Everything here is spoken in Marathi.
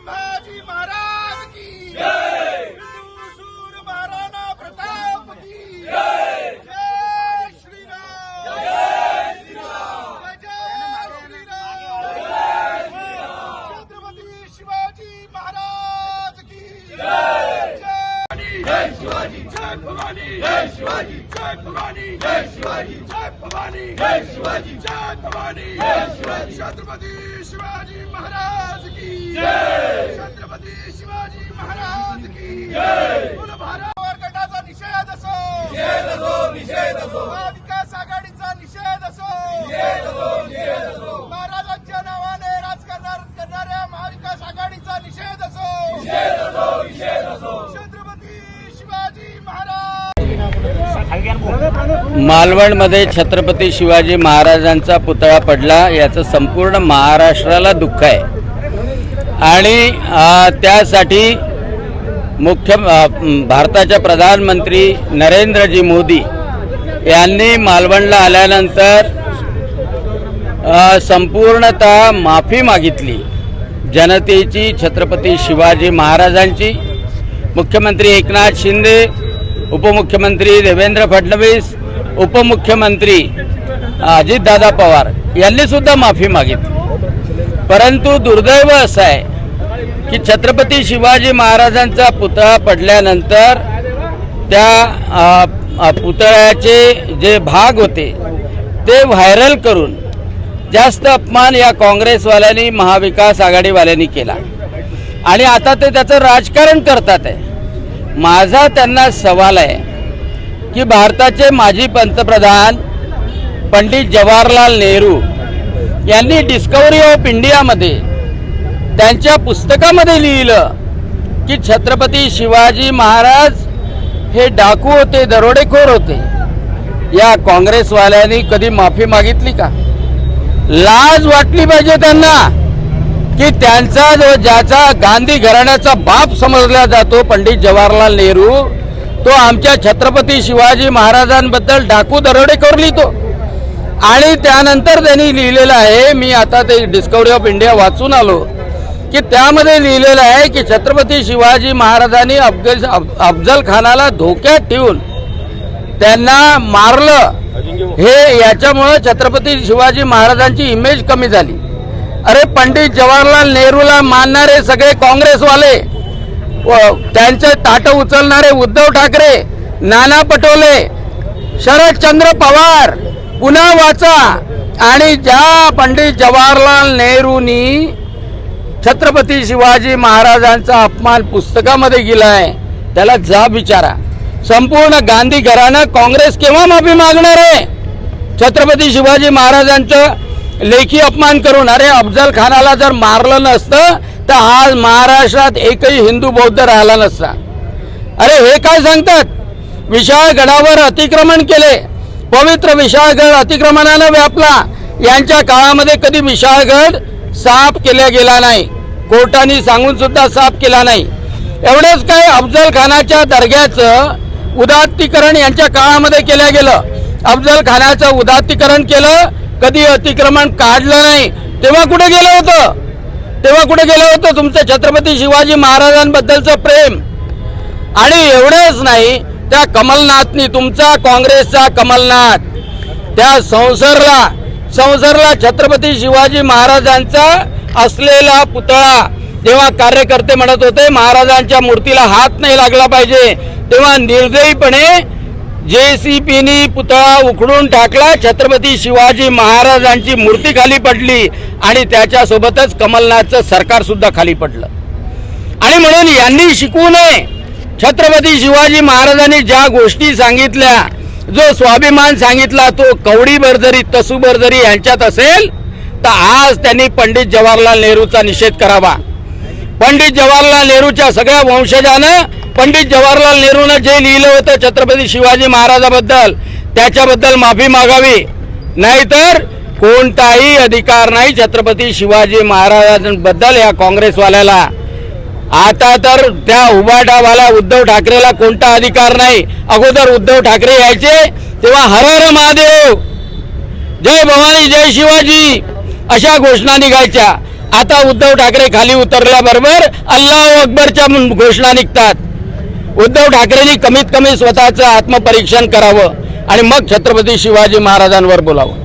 संभाजी महाराज की हिंदू सूर महाराणा प्रताप की जय श्रीराम जय श्रीराम जय श्रीराम छत्रपती शिवाजी महाराज की जय जय शिवाजी जय भवानी जय शिवाजी जय भवानी जय शिवाजी जय भवानी जय शिवाजी जय भवानी जय शिवाजी छत्रपती शिवाजी महाराज की जय छत्रपती शिवाजी महाराज की जय गटाचा निषेध असो निषेध असो निषेध असो महाविकास आघाडीचा निषेध असो निषेध असो निषेध असो महाराजांच्या नावाने राजकारण करणाऱ्या महाविकास आघाडीचा निषेध असो निषेध असो निषेध असो छत्रपती शिवाजी महाराज मालवणमध्ये छत्रपती शिवाजी महाराजांचा पुतळा पडला. याचं संपूर्ण महाराष्ट्राला दुःख आहे. आणि त्यासाठी मुख्य भारताच्या प्रधानमंत्री नरेंद्रजी मोदी यांनी मालवणला आल्यानंतर संपूर्णतः माफी मागितली. जनतेची छत्रपती शिवाजी महाराजांची. मुख्यमंत्री एकनाथ शिंदे उपमुख्यमंत्री देवेंद्र फडणवीस उपमुख्यमंत्री अजितदादा पवार यांनी सुद्धा माफी मागितली. परंतु दुर्दैव असं आहे की छत्रपती शिवाजी महाराजांचा पुतळा पडल्यानंतर त्या पुतळ्याचे जे भाग होते ते व्हायरल करून जास्त अपमान या काँग्रेसवाल्यांनी महाविकास आघाडीवाल्यांनी केला. आणि आता ते त्याचं राजकारण करतात आहे. माझा त्यांना सवाल आहे की भारताचे माजी पंतप्रधान पंडित जवाहरलाल नेहरू यांनी डिस्कवरी ऑफ इंडियामध्ये त्यांच्या पुस्तकामध्ये लिहिलं की छत्रपती शिवाजी महाराज हे डाकू होते दरोडेखोर होते. या काँग्रेसवाल्यांनी कधी माफी मागितली का? लाज वाटली पाहिजे त्यांना. की त्यांचा जो ज्याचा गांधी घराण्याचा बाप समजला जातो पंडित जवाहरलाल नेहरू तो आमच्या छत्रपती शिवाजी महाराजांबद्दल डाकू दरोडेखोर लिहितो. आणि त्यानंतर त्यांनी लिहिलेलं आहे मी आता ते डिस्कवरी ऑफ इंडिया वाचून आलो की त्यामध्ये लिहिलेलं आहे की छत्रपती शिवाजी महाराजांनी अफगल अफजल खानाला धोक्यात ठेवून त्यांना मारलं. हे याच्यामुळं छत्रपती शिवाजी महाराजांची इमेज कमी झाली. अरे पंडित जवाहरलाल नेहरूला मानणारे सगळे काँग्रेसवाले त्यांचे ताट उचलणारे उद्धव ठाकरे नाना पटोले शरदचंद्र पवार पुन्हा वाचा. आणि ज्या पंडित जवाहरलाल नेहरूंनी छत्रपती शिवाजी महाराजांचा अपमान पुस्तकामध्ये गेलाय त्याला जा विचारा. संपूर्ण गांधी घरानं काँग्रेस केव्हा माफी मागणार आहे? छत्रपती शिवाजी महाराजांचं लेखी अपमान करून अरे अफजल खानाला जर मारलं नसतं तर आज महाराष्ट्रात एकही हिंदू बौद्ध राहिला नसता. अरे हे काय सांगतात? विशाळगडावर अतिक्रमण केले. पवित्र विशाळगड अतिक्रमणानं व्यापला. यांच्या काळामध्ये कधी विशाळगड साफ केला गेला नाही. कोर्टाने सांगून सुद्धा साफ केला नाही. एवढंच काय अफजल खानाच्या दर्ग्याचं उदात्तीकरण यांच्या काळामध्ये केलं गेलं. अफजल खानाचं उदात्तीकरण केलं कधी अतिक्रमण काढलं नाही. तेव्हा कुठे गेलं होतं? तेव्हा कुठे गेलं होतं? तुमचं छत्रपती शिवाजी महाराजांबद्दलचं प्रेम. आणि एवढंच नाही त्या कमलनाथनी तुमचा काँग्रेसचा कमलनाथ त्या संसरला संसरला छत्रपती शिवाजी महाराजांचा असलेला पुतळा. तेव्हा कार्यकर्ते म्हणत होते महाराजांच्या मूर्तीला हात नाही लागला पाहिजे. तेव्हा निर्दयीपणे जेसीपीनी पुतळा उखडून टाकला. छत्रपती शिवाजी महाराजांची मूर्ती खाली पडली आणि त्याच्यासोबतच कमलनाथचं सरकार सुद्धा खाली पडलं. आणि म्हणून यांनी शिकवू नये. छत्रपती शिवाजी महाराजांनी ज्या गोष्टी सांगितल्या जो स्वाभिमान सांगितला तो कवडी जरी तसू बर्जरी यांच्यात असेल तर आज त्यांनी पंडित जवाहरलाल नेहरूचा निषेध करावा. पंडित जवाहरलाल नेहरूच्या सगळ्या वंशजानं पंडित जवाहरलाल नेहरूनं जे लिहिलं होतं छत्रपती शिवाजी महाराजाबद्दल त्याच्याबद्दल माफी मागावी. नाहीतर कोणताही अधिकार नाही छत्रपती शिवाजी महाराजांबद्दल या काँग्रेसवाल्याला. आता तर त्या उभाटावाला उद्धव ठाकरेला कोणता अधिकार नाही? अगोदर उद्धव ठाकरे यायचे तेव्हा हर हर महादेव जय भवानी जय शिवाजी अशा घोषणा निघायच्या. आता उद्धव ठाकरे खाली उतरल्याबरोबर अल्लाह अकबरच्या घोषणा निघतात. उद्धव ठाकरेंनी कमीत कमी स्वतःचं आत्मपरीक्षण करावं आणि मग छत्रपती शिवाजी महाराजांवर बोलावं.